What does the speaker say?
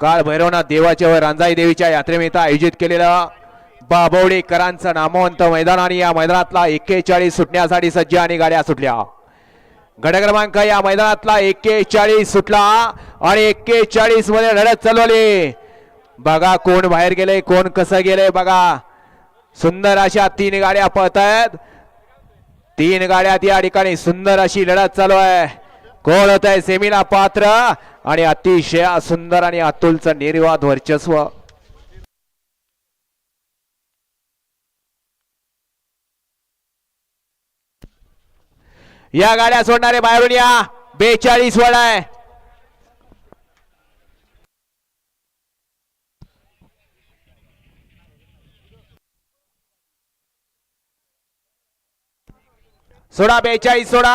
काळ भैरवनाथ देवाच्या व रांजाई देवीच्या यात्रेनिमित्त आयोजित केलेलं बाबवडेकरांचं नामवंत मैदान आणि या मैदानातला एक्केचाळीस सुटण्यासाठी सज्ज आणि गाड्या सुटल्या. गट क्रमांक या मैदानातला एक्केचाळीस सुटला आणि एक्केचाळीसमध्ये लढत चालवली. बघा कोण बाहेर गेले कोण कसं गेले बघा. सुंदर अशा तीन गाड्या पळत आहेत तीन गाड्यात या ठिकाणी सुंदर अशी लढत चालू आहे. कोण होत आहे सेमीला पात्र? आणि अतिशय सुंदर आणि अतुलचं निर्वाद वर्चस्व. या गाड्या सोडणारे बाहेरून या. बेचाळीस वड आहे. सोडा बेचाळीस सोडा.